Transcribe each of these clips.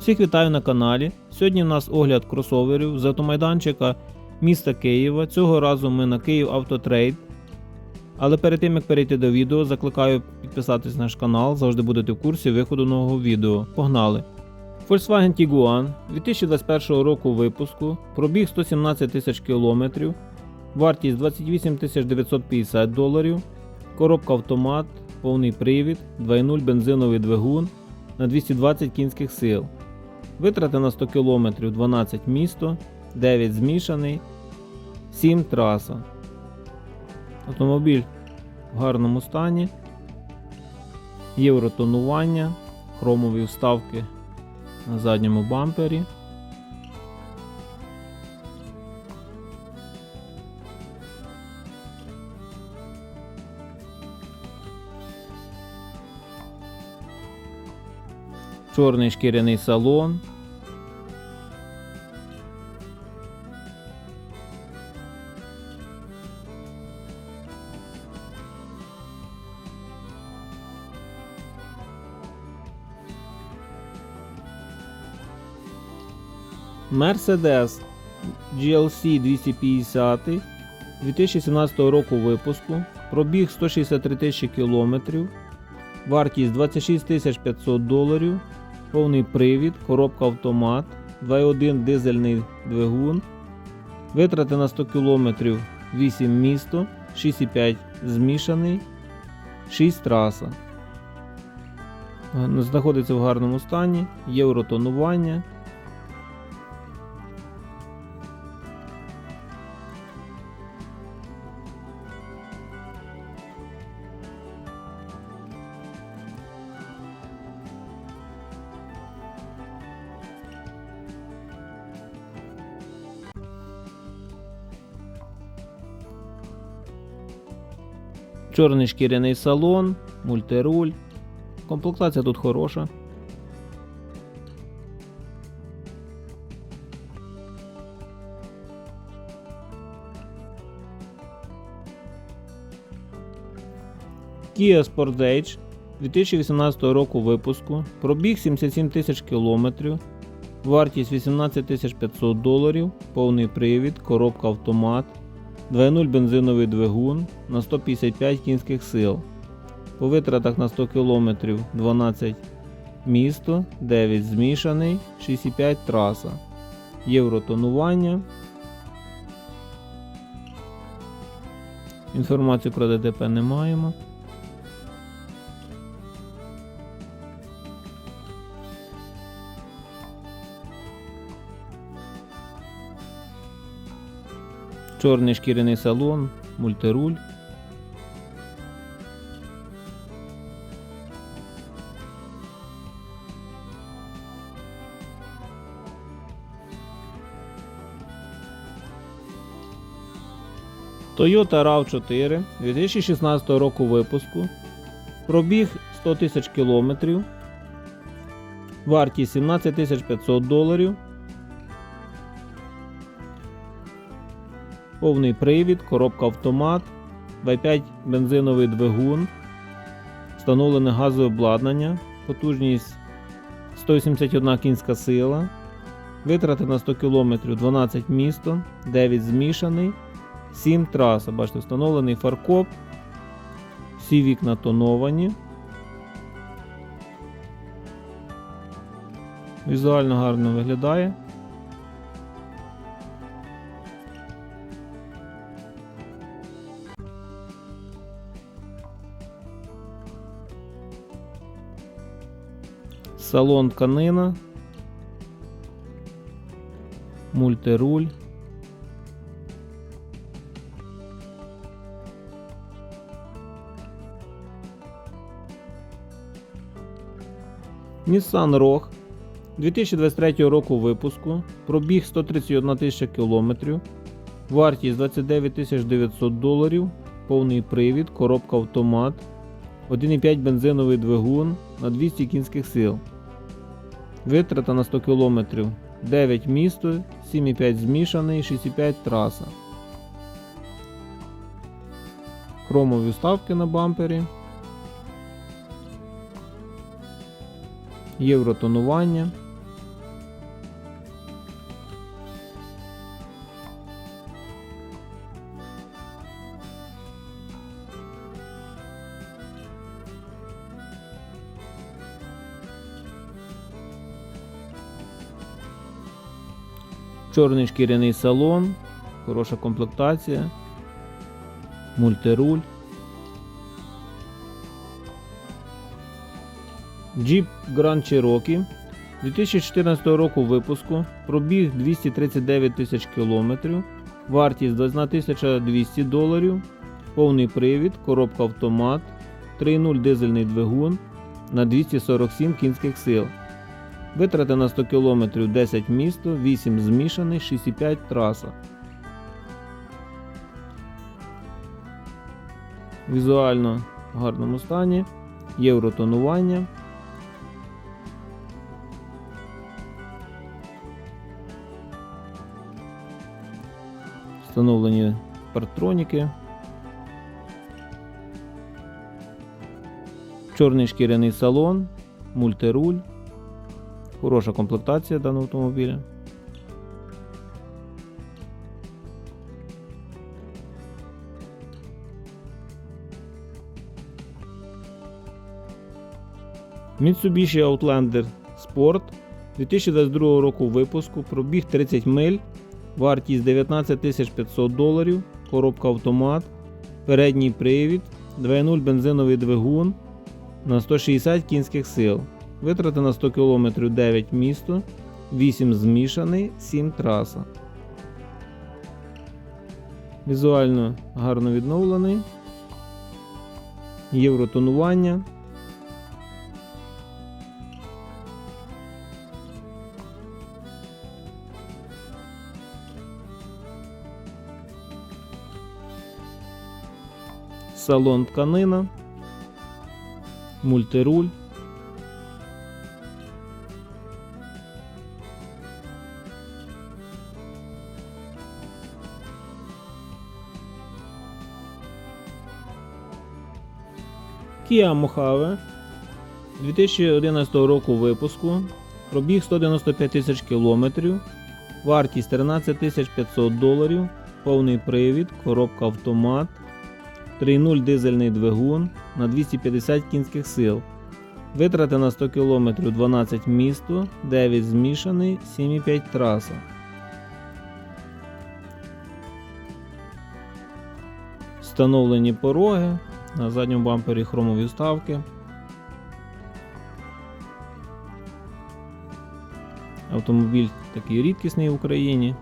Всіх вітаю на каналі. Сьогодні в нас огляд кросоверів з автомайданчика міста Києва. Цього разу ми на Київ Автотрейд. Але перед тим як перейти до відео, закликаю підписатись на наш канал, завжди будете в курсі виходу нового відео. Погнали! Volkswagen Tiguan 2021 року випуску, пробіг 117 тисяч кілометрів, вартість 28 950 доларів, коробка автомат, повний привід, 2.0 бензиновий двигун на 220 кінських сил. Витрати на 100 км 12 місто, 9 змішаний, 7 траса. Автомобіль в гарному стані, євротонування, хромові вставки на задньому бампері. Чорний шкіряний салон. Mercedes GLC 250 2017 року випуску. Пробіг 163 тисячі кілометрів. Вартість 26 500 доларів. Повний привід, коробка автомат, 2.1 дизельний двигун. Витрати на 100 км 8 місто, 6,5 змішаний, 6 траса. Е, Знаходиться в гарному стані, євротонування. Чорний шкіряний салон, мультируль. Комплектація тут хороша. Kia Sportage 2018 року випуску. Пробіг 77 тисяч кілометрів. Вартість 18 500 доларів, повний привід, коробка автомат, 2.0 бензиновий двигун на 155 кінських сил. По витратах на 100 км 12 місто, 9 змішаний, 6,5 траса. Євротонування. Інформацію про ДТП не маємо. Чорний шкіряний салон, мультируль. Toyota RAV4 2016 року випуску. Пробіг 100 тисяч кілометрів. Вартість 17 500 доларів. Повний привід, коробка автомат, 2.5 бензиновий двигун, встановлене газове обладнання, потужність 181 кінська сила, витрати на 100 км 12 місто, 9 змішаний, 7 траса. Бачите, встановлений фаркоп, всі вікна тоновані. Візуально гарно виглядає. Салон тканина, мультируль. Nissan Rogue 2023 року випуску. Пробіг 131 тисяча кілометрів. Вартість 29 900 доларів. Повний привід, коробка автомат. 1,5 бензиновий двигун на 200 кінських сил. Витрата на 100 км 9 місто, 7,5 змішаний, 6,5 траса. Хромові вставки на бампері. Євротонування. Чорний шкіряний салон, хороша комплектація, мультируль. Jeep Grand Cherokee 2014 року випуску, пробіг 239 тисяч кілометрів, вартість 21 200 доларів, повний привід, коробка автомат, 3.0 дизельний двигун на 247 кінських сил. Витрати на 100 км 10 місто, 8 змішаний, 6,5 траса. Візуально в гарному стані, євротонування. Встановлені партроніки. Чорний шкіряний салон, мультируль. Хороша комплектація даного автомобіля. Mitsubishi Outlander Sport 2022 року випуску, пробіг 30 миль, вартість 19 500 доларів, коробка автомат, передній привід, 2.0 бензиновий двигун на 160 кінських сил. Витрати на 100 км 9 місто, 8 змішаний, 7 траса. Візуально гарно відновлений. Євротонування. Салон тканина. Мультируль. Kia Mojave 2011 року випуску, пробіг 195 тисяч кілометрів, вартість 13 500 доларів, повний привід, коробка автомат, 3.0 дизельний двигун на 250 кінських сил. Витрати на 100 км 12 місто, 9 змішаний, 7,5 траса. Встановлені пороги, на задньому бампері хромові вставки. Автомобіль такий рідкісний в Україні.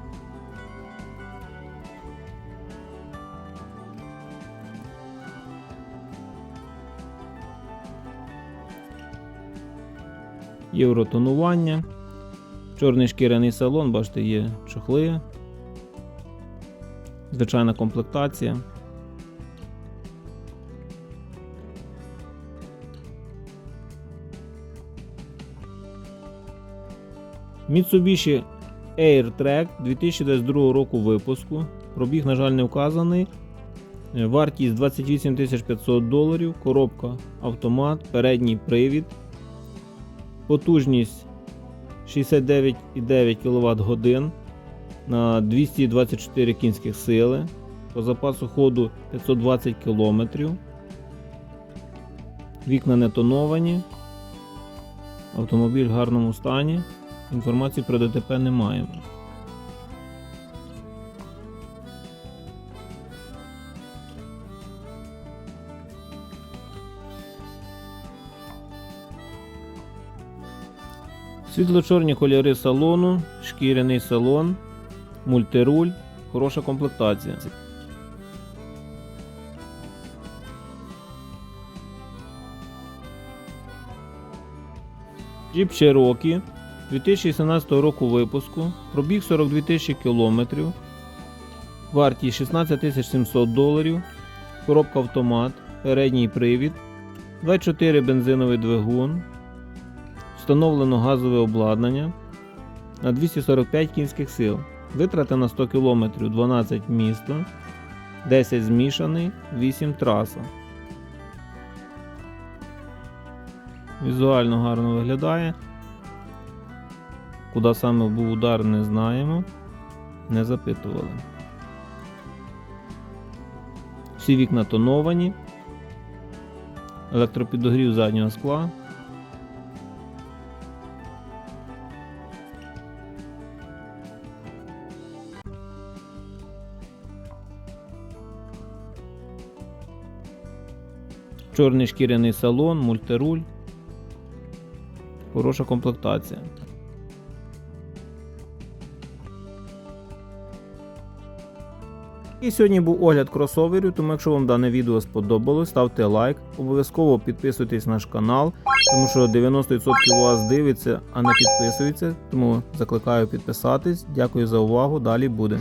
Євротонування. Чорний шкіряний салон, бачите, є чохли. Звичайна комплектація. Mitsubishi AirTrack 2022 року випуску. Пробіг, на жаль, не вказаний. Е, Вартість 28 500 доларів, коробка автомат, передній привід. Потужність 69,9 кВт годин на 224 кінських сили. По запасу ходу 520 км. Вікна не тоновані. Автомобіль в гарному стані. Інформації про ДТП не маємо. Світло-чорні кольори салону, шкіряний салон, мультируль, хороша комплектація. Jeep Cherokee 2017 року випуску, пробіг 42 тисячі кілометрів, вартість 16 700 доларів, коробка автомат, передній привід, 24 бензиновий двигун, встановлено газове обладнання на 245 кінських сил, витрати на 100 км 12 місто, 10 змішаний, 8 траса. Візуально гарно виглядає. Куди саме був удар, не знаємо. Не запитували. Всі вікна тоновані. Електропідогрів заднього скла. Чорний шкіряний салон, мультируль. Хороша комплектація. І сьогодні був огляд кросоверів, тому якщо вам дане відео сподобалось, ставте лайк, обов'язково підписуйтесь на наш канал, тому що 90% у вас дивиться, а не підписується. Тому закликаю підписатись. Дякую за увагу. Далі буде.